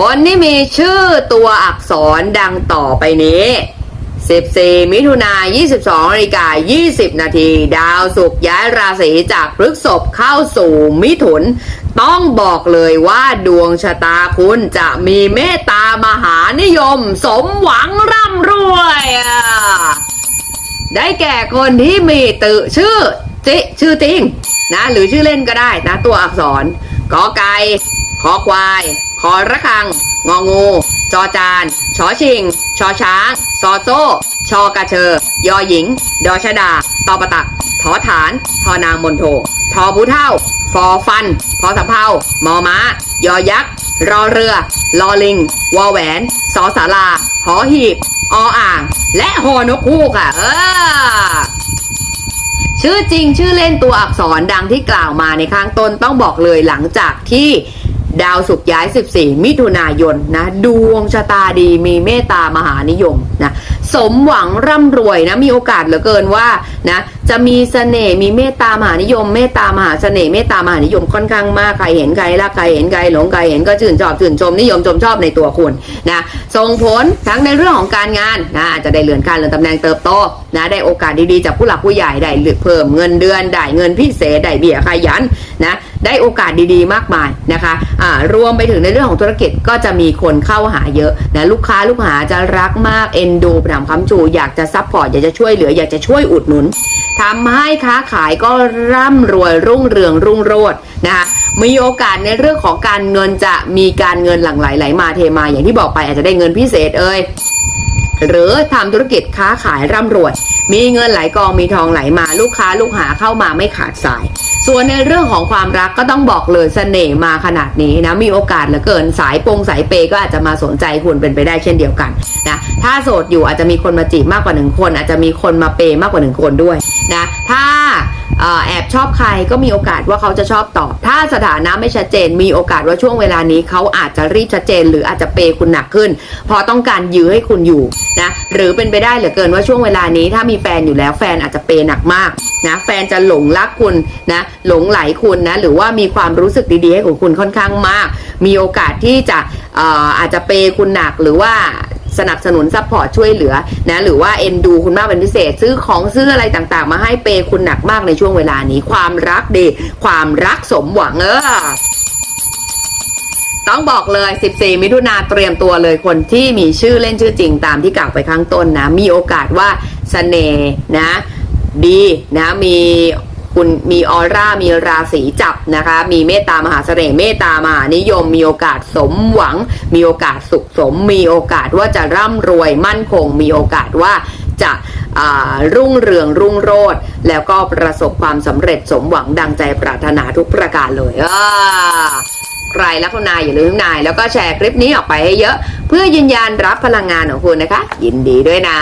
คนที่มีชื่อตัวอักษรดังต่อไปนี้ 14 มิถุนาย22นาฬิกา20 นาที ดาวศุกร์ย้ายราศีจากพฤกษภเข้าสู่มิถุน ต้องบอกเลยว่าดวงชะตาคุณจะมีเมตตามหานิยม สมหวังร่ำรวย ได้แก่คนที่มีตือชื่อจิชื่อจริงนะหรือชื่อเล่นก็ได้นะตัวอักษรกอไก่ขอควาย คอระคัง งองู จอจานชอชิง ชอช้าง ซอโซ่ ชอกระเชอ ยอหญิง ดอชดา ตอปตักทอฐาน ทอนางมนโท ทอผู้เท่า ฟอฟัน พอสำเภามอม้า ยอยักษ์ รอเรือ ลอลิง วอแหวน สอสาราหอหีบ ออ่าง และหอนกคู่ค่ะ เออชื่อจริงชื่อเล่นตัวอักษรดังที่กล่าวมาในข้างต้นต้องบอกเลยหลังจากที่ ดาวสุกย้าย 14 มิถุนายนนะดวงชะตาดีมีเมตตามหานิยมนะ สมหวังร่ำรวยนะมีโอกาสเหลือเกินว่านะจะมีเสน่ห์มีเมตตามหานิยม เมตตามหาเสน่ห์เมตตามหานิยมค่อนข้างมากใครเห็นใครรักใครเห็นใครหลงใครเห็นก็ชื่นชอบชื่นชมนิยมชมชอบในตัวคุณนะส่งผลทั้งในเรื่องของการงานนะอาจจะได้เลื่อนขั้นเลื่อนตำแหน่งเติบโตนะได้โอกาสดีๆจากผู้หลักผู้ใหญ่ได้เพิ่มเงินเดือนได้เงินพิเศษได้เบี้ยขยันนะได้โอกาสดีๆ มากมายนะคะอ่ารวมไปถึงในเรื่องของธุรกิจก็จะมีคนเข้าหาเยอะนะลูกค้าลูกหาจะรักมากเอ็นดูประนามคำจูอยากจะซัพพอร์ต อยากจะช่วยเหลือ อยากจะช่วยอุดหนุนทำให้ค้าขายก็ร่ำรวยรุ่งเรืองรุ่งโรจน์นะคะมีโอกาสในเรื่องของการเงินจะมีการเงินหลั่งไหลไหลมาเทมาอย่างที่บอกไปอาจจะได้เงินพิเศษเอ่ย หรือทำธุรกิจค้าขายร่ำรวย มีเงินไหลกองมีทองไหลมาลูกค้าลูกหาเข้ามาไม่ขาดสาย ส่วนในเรื่องของความรักก็ต้องบอกเลยเสน่ห์มาขนาดนี้นะมีโอกาสเหลือเกินสายปงสายเปย์ก็อาจจะมาสนใจคุณเป็นไปได้เช่นเดียวกันนะถ้าโสดอยู่อาจจะมีคนมาจีบมากกว่าหนึ่งคน อาจจะมีคนมาเปย์มากกว่าหนึ่งคนด้วยนะถ้า แอบชอบใครก็มีโอกาสว่าเขาจะชอบตอบ ถ้าสถานะไม่ชัดเจน มีโอกาสว่าช่วงเวลานี้เขาอาจจะรีบชัดเจน หรืออาจจะเปย์คุณหนักขึ้นพราะต้องการยื้อให้คุณอยู่นะหรือเป็นไปได้เหลือเกินว่าช่วงเวลานี้ถ้ามีแฟนอยู่แล้วแฟนอาจจะเปย์หนักมากนะแฟนจะหลงรักคุณนะหลงไหลคุณนะหรือว่ามีความรู้สึกดีๆให้ของคุณค่อนข้างมาก มีโอกาสที่จะอออาจจะเปย์คุณหนักหรือว่า สนับสนุนซัพพอร์ตช่วยเหลือนะหรือว่าเอ็นดูคุณมากเป็นพิเศษ ซื้อของซื้ออะไรต่างๆ มาให้เปย์คุณหนักมากในช่วงเวลานี้ ความรักดีความรักสมหวังเออต้องบอกเลย 14 มิถุนาเตรียมตัวเลยคนที่มีชื่อเล่นชื่อจริงตามที่กล่าวไปข้างต้นนะ มีโอกาสว่าสเสน่ห์นะ ดีนะมี คุณมีออร่ามีราศีจับนะคะ มีเมตตามหาเสน่ห์เมตตามหานิยม มีโอกาสสมหวัง มีโอกาสสุขสม มีโอกาสว่าจะร่ำรวยมั่นคง มีโอกาสว่าจะรุ่งเรืองรุ่งโรจน์แล้วก็ประสบความสำเร็จสมหวังดังใจปรารถนาทุกประการเลยอ่าใครรักคุณนายอย่าลืมนาย แล้วก็แชร์คลิปนี้ออกไปให้เยอะ เพื่อยืนยันรับพลังงานของคุณนะคะ ยินดีด้วยนะ